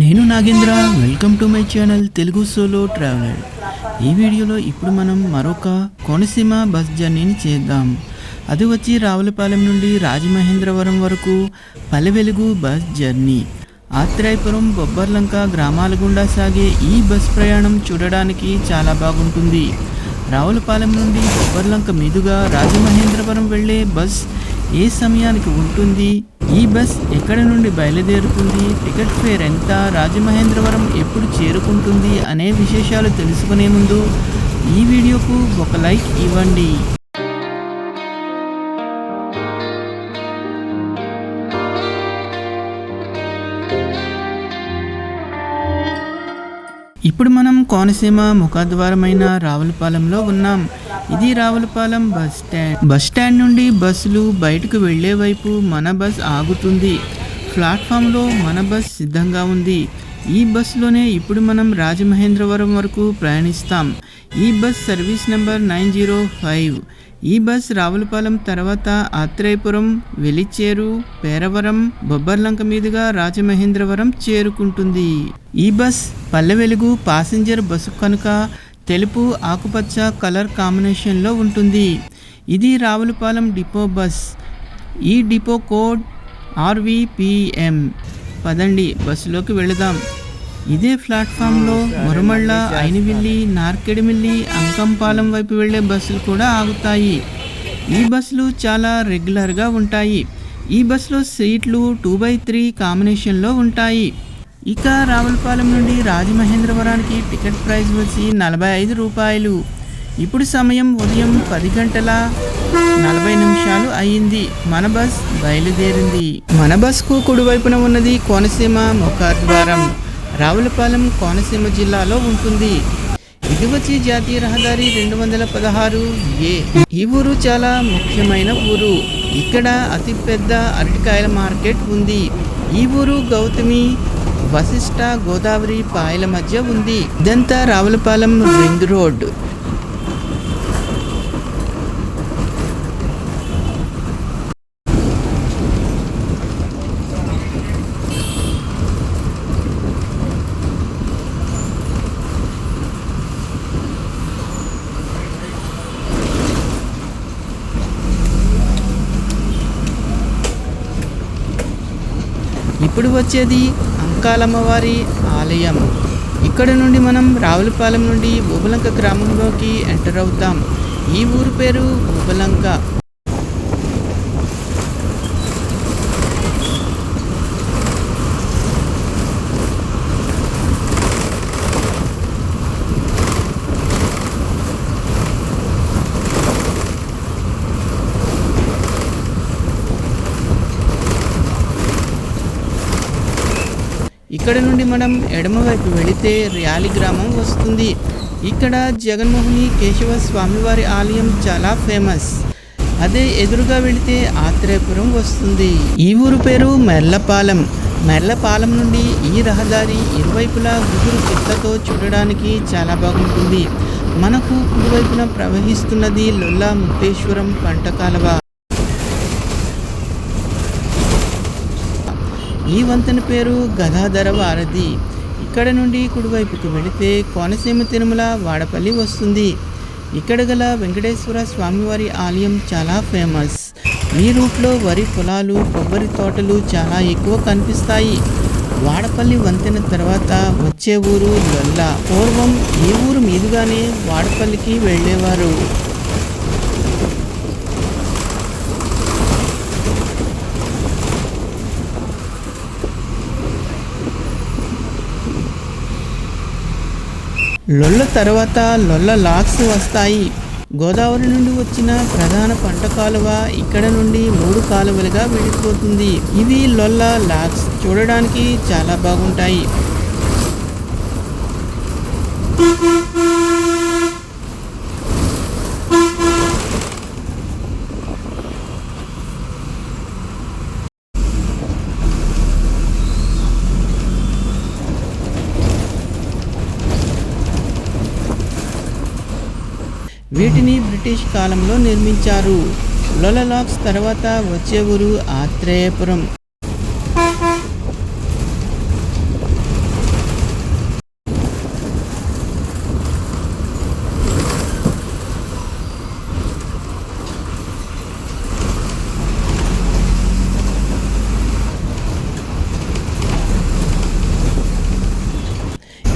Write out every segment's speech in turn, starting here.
నేను Nagendra welcome to my channel Telugu solo traveller ఈ వీడియోలో ఇప్పుడు మనం మరొక కోనసీమ బస్ జర్నీని చేద్దాం. అది వచ్చి రావులపాలెం నుండి రాజమహేంద్రవరం వరకు పల్లెవెలుగు బస్ జర్నీ. ఆత్రేయపురం బొబ్బర్లంక గ్రామాల గుండా సాగే ఈ బస్ ప్రయాణం చూడడానికి చాలా బాగుంటుంది. రావులపాలెం నుండి బొబ్బర్లంక మీదుగా రాజమహేంద్రవరం వెళ్ళే బస్ ఏ సమయానికి ఉంటుంది? ఈ బస్ ఎక్కడ నుండి బయలుదేరుతుంది? టికెట్ ఫేర్ ఎంత? రాజమహేంద్రవరం ఎప్పుడు చేరుకుంటుంది? అనే విశేషాలు తెలుసుకునే ముందు ఈ వీడియోకు ఒక లైక్ ఇవ్వండి. ఇప్పుడు మనం కోనసీమ ముఖద్వారమైన రావులపాలెంలో ఉన్నాం. ఇది Ravulapalem bus stand. Bus stand నుండి బస్సులు బయటకు వెళ్ళే వైపు మన బస్ ఆగుతుంది. ప్లాట్ఫామ్లో మన బస్ సిద్ధంగా ఉంది. ఈ బస్సులోనే ఇప్పుడు మనం రాజమహేంద్రవరం వరకు ప్రయాణిస్తాం. ఈ bus service number nine zero five. ఈ బస్ రావులపాలెం తర్వాత ఆత్రేయపురం వెలిచేరు పేరవరం బొబ్బర్లంక మీదుగా రాజమహేంద్రవరం చేరుకుంటుంది. ఈ bus Palle Velugu passenger bus కనుక తెలుపు ఆకుపచ్చ కలర్ కాంబినేషన్లో ఉంటుంది. ఇది రావులపాలెం డిపో బస్. ఈ డిపో కోడ్ ఆర్విపిఎం. పదండి బస్సులోకి వెళదాం. ఇదే ప్లాట్ఫామ్లో మురమళ్ళ అయినవిల్లి నార్కెడిమిల్లి అంకంపాలెం వైపు వెళ్ళే బస్సులు కూడా ఆగుతాయి. ఈ బస్సులు చాలా రెగ్యులర్గా ఉంటాయి. ఈ బస్సులో సీట్లు టూ బై త్రీ కాంబినేషన్లో ఉంటాయి. ఇక రావులపాలెం నుండి రాజమహేంద్రవరానికి టికెట్ ప్రైస్ వచ్చి నలభై ఐదు రూపాయలు. ఇప్పుడు సమయం ఉదయం పది గంటల నలభై నిమిషాలు అయ్యింది. మన బస్ బయలుదేరింది. మన బస్కు కుడివైపున ఉన్నది కోనసీమ ముఖద్వారం. రావులపాలెం కోనసీమ జిల్లాలో ఉంటుంది. ఇది వచ్చి జాతీయ రహదారి రెండు వందల పదహారు ఏ. ఈ ఊరు చాలా ముఖ్యమైన ఊరు. ఇక్కడ అతిపెద్ద అరటికాయల మార్కెట్ ఉంది. ఈ ఊరు గౌతమి వశిష్ట గోదావరి పాయల మధ్య ఉంది. ఇదంతా రావులపాలెం రింగ్ రోడ్. ఇప్పుడు వచ్చేది అమ్మవారి ఆలయం. ఇక్కడ నుండి మనం రావులపాలెం నుండి ఊబలంక గ్రామంలోకి ఎంటర్ అవుతాం. ఈ ఊరు పేరు ఊబలంక ఇక్కడ నుండి మనం ఎడమవైపు వెళితే ర్యాలి గ్రామం వస్తుంది. ఇక్కడ జగన్మోహిని కేశవ స్వామివారి ఆలయం చాలా ఫేమస్. అదే ఎదురుగా వెళితే ఆత్రేయపురం వస్తుంది. ఈ ఊరు పేరు మెర్లపాలెం. మెర్లపాలెం నుండి ఈ రహదారి ఇరువైపులా గుగురు చిత్తతో చూడడానికి చాలా బాగుంటుంది. మనకు కుడివైపున ప్రవహిస్తున్నది లొల్లా ముక్తేశ్వరం పంట కాలువ. ఈ వంతెన పేరు గదాధర వారధి. ఇక్కడ నుండి కుడివైపుకి వెళితే కోనసీమ తిరుమల వాడపల్లి వస్తుంది. ఇక్కడ గల వెంకటేశ్వర స్వామివారి ఆలయం చాలా ఫేమస్. ఈ రూట్లో వరి పొలాలు కొబ్బరి తోటలు చాలా ఎక్కువ కనిపిస్తాయి. వాడపల్లి వంతెన తర్వాత వచ్చే ఊరు లొల్ల పూర్వం ఈ ఊరు మీదుగానే వాడపల్లికి వెళ్ళేవారు. లొల్ల తర్వాత లొల్ల లాక్స్ వస్తాయి. గోదావరి నుండి వచ్చిన ప్రధాన పంట కాలువ ఇక్కడ నుండి మూడు కాలువలుగా విడిపోతుంది. ఇవి లొల్ల లాక్స్. చూడడానికి చాలా బాగుంటాయి. బ్రిటిష్ కాలంలో నిర్మించారు. లొలలాక్స్ తర్వాత వచ్చే ఊరు ఆత్రేయపురం.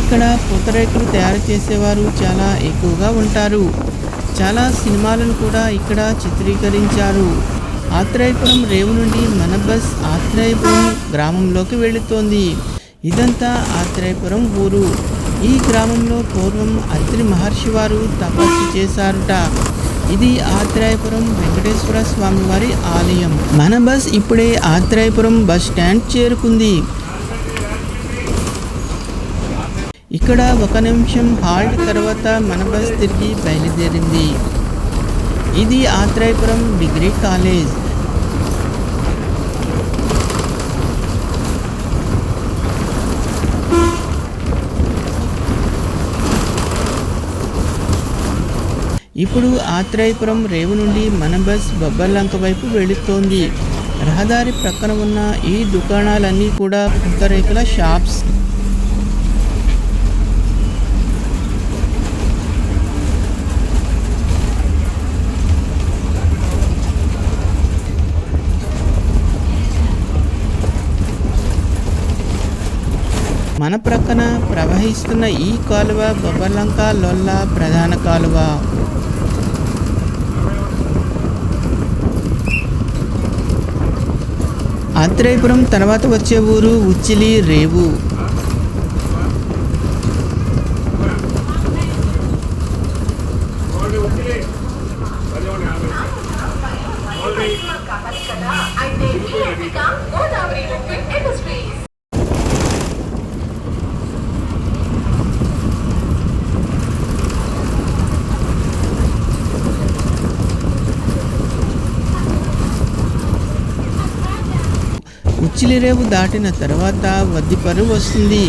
ఇక్కడ పూతరేకులు తయారు చేసేవారు చాలా ఎక్కువగా ఉంటారు. చాలా సినిమాలను కూడా ఇక్కడ చిత్రీకరించారు. ఆత్రేయపురం రేవు నుండి మన బస్ ఆత్రేయపురం గ్రామంలోకి వెళుతోంది. ఇదంతా ఆత్రేయపురం ఊరు. ఈ గ్రామంలో పూర్వం అత్రి మహర్షి వారు తపస్సు చేశారుట. ఇది ఆత్రేయపురం వెంకటేశ్వర స్వామి వారి ఆలయం. మన బస్ ఇప్పుడే ఆత్రేయపురం బస్ స్టాండ్ చేరుకుంది. ఇక్కడ ఒక నిమిషం హాల్ట్ తర్వాత మన బస్ తిరిగి బయలుదేరింది. ఇది ఆత్రేయపురం డిగ్రీ కాలేజ్. ఇప్పుడు ఆత్రేయపురం రేవు నుండి మన బస్ బొబ్బర్లంక వైపు వెళుతోంది. రహదారి ప్రక్కన ఉన్న ఈ దుకాణాలన్నీ కూడా పుత్తరేకుల షాప్స్. మన ప్రక్కన ప్రవహిస్తున్న ఈ కాలువ బొబ్బర్లంక లొల్ల ప్రధాన కాలువ. ఆత్రేయపురం తర్వాత వచ్చే ఊరు ఉచ్చిలి రేవు. అయితే ఈ ఎంపిక గోదావరి లిక్విడ్ ఇండస్ట్రీస్ ఉచ్చిలి దాటిన తర్వాత వద్దిపరు వస్తుంది.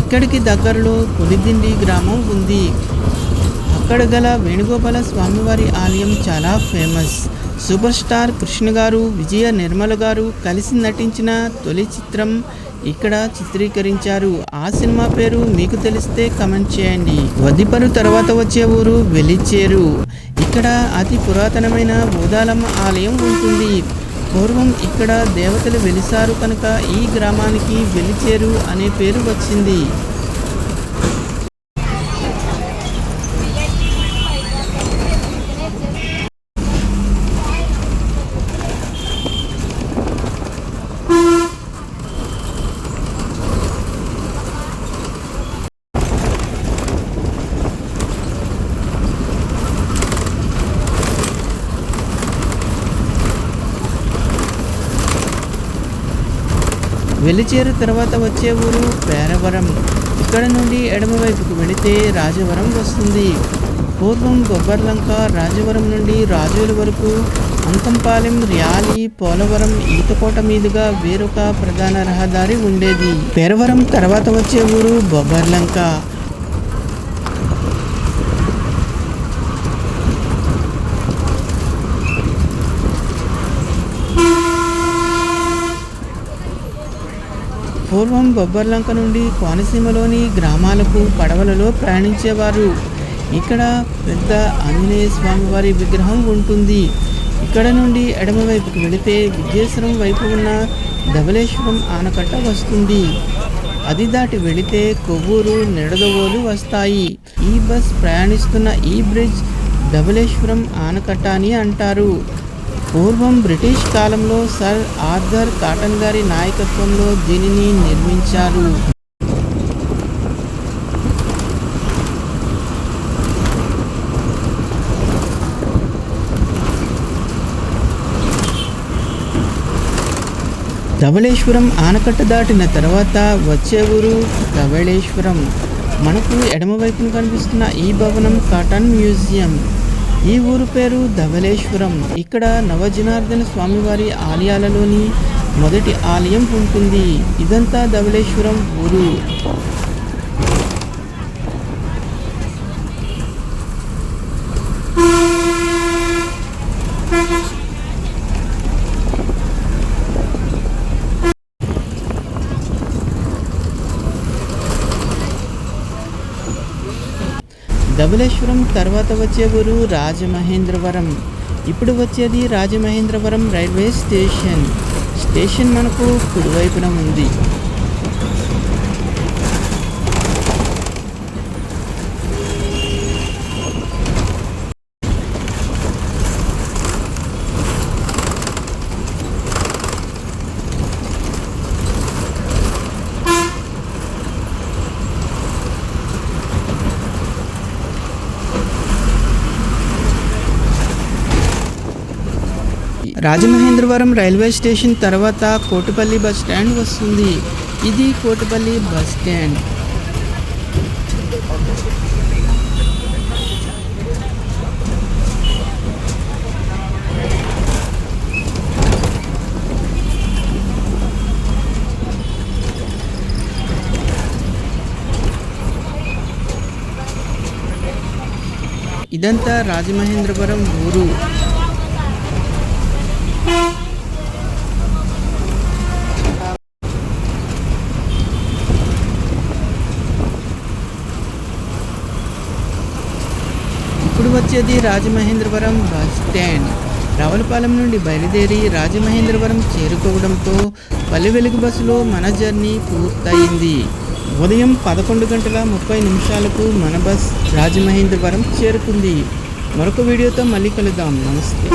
ఇక్కడికి దగ్గరలో పులిదిండి గ్రామం ఉంది. అక్కడ గల వేణుగోపాల స్వామివారి ఆలయం చాలా ఫేమస్. సూపర్ స్టార్ కృష్ణ గారు విజయ నిర్మల గారు కలిసి నటించిన తొలి చిత్రం ఇక్కడ చిత్రీకరించారు. ఆ సినిమా పేరు మీకు తెలిస్తే కమెంట్ చేయండి. వద్దిపరు తర్వాత వచ్చే ఊరు వెలిచేరు. ఇక్కడ అతి పురాతనమైన బోధాలమ్మ ఆలయం ఉంటుంది. పూర్వం ఇక్కడ దేవతలు వెలిసారు కనుక ఈ గ్రామానికి వెలిచేరు అనే పేరు వచ్చింది. వెలిచేరు తర్వాత వచ్చే ఊరు పేరవరం. ఇక్కడ నుండి ఎడమవైపుకు వెళితే రాజవరం వస్తుంది. పూర్వం బొబ్బర్లంక రాజవరం నుండి రాజుల వరకు అంతంపాలెం ర్యాలి పోలవరం ఈతకోట మీదుగా వేరొక ప్రధాన రహదారి ఉండేది. పేరవరం తర్వాత వచ్చే ఊరు బొబ్బర్లంక పూర్వం బొబ్బర్లంక నుండి కోనసీమలోని గ్రామాలకు పడవలలో ప్రయాణించేవారు. ఇక్కడ పెద్ద ఆంజనేయ స్వామివారి విగ్రహం ఉంటుంది. ఇక్కడ నుండి ఎడమవైపుకి వెళితే విద్యేశ్వరం వైపు ఉన్న ధవలేశ్వరం ఆనకట్ట వస్తుంది. అది దాటి వెళితే కొవ్వూరు నిడదవోలు వస్తాయి. ఈ బస్ ప్రయాణిస్తున్న ఈ బ్రిడ్జ్ ధవలేశ్వరం ఆనకట్ట అని అంటారు. పూర్వం బ్రిటిష్ కాలంలో సర్ ఆర్థర్ కాటన్ గారి నాయకత్వంలో దీనిని నిర్మించారు. ధవళేశ్వరం ఆనకట్ట దాటిన తర్వాత వచ్చే ఊరు ధవళేశ్వరం. మనకు ఎడమవైపున కనిపిస్తున్న ఈ భవనం కాటన్ మ్యూజియం. ఈ ఊరు పేరు ధవలేశ్వరం ఇక్కడ నవజనార్దన స్వామివారి ఆలయాలలోని మొదటి ఆలయం ఉంటుంది. ఇదంతా ధవలేశ్వరం ఊరు. ధవళేశ్వరం తర్వాత వచ్చే ఊరు రాజమహేంద్రవరం. ఇప్పుడు వచ్చేది రాజమహేంద్రవరం రైల్వే స్టేషన్. స్టేషన్ మనకు కుడివైపున ఉంది. రాజమహేంద్రవరం రైల్వే స్టేషన్ తర్వాత కోటిపల్లి బస్ స్టాండ్ వస్తుంది. ఇది కోటిపల్లి బస్ స్టాండ్. ఇదంతా రాజమహేంద్రవరం ఊరు ఇప్పుడు వచ్చేది రాజమహేంద్రవరం బస్ స్టాండ్. రావులపాలెం నుండి బయలుదేరి రాజమహేంద్రవరం చేరుకోవడంతో పల్లె వెలుగు బస్సులో మన జర్నీ పూర్తయింది. ఉదయం పదకొండు గంటల ముప్పై నిమిషాలకు మన బస్ రాజమహేంద్రవరం చేరుకుంది. మరొక వీడియోతో మళ్ళీ కలుద్దాం. నమస్తే.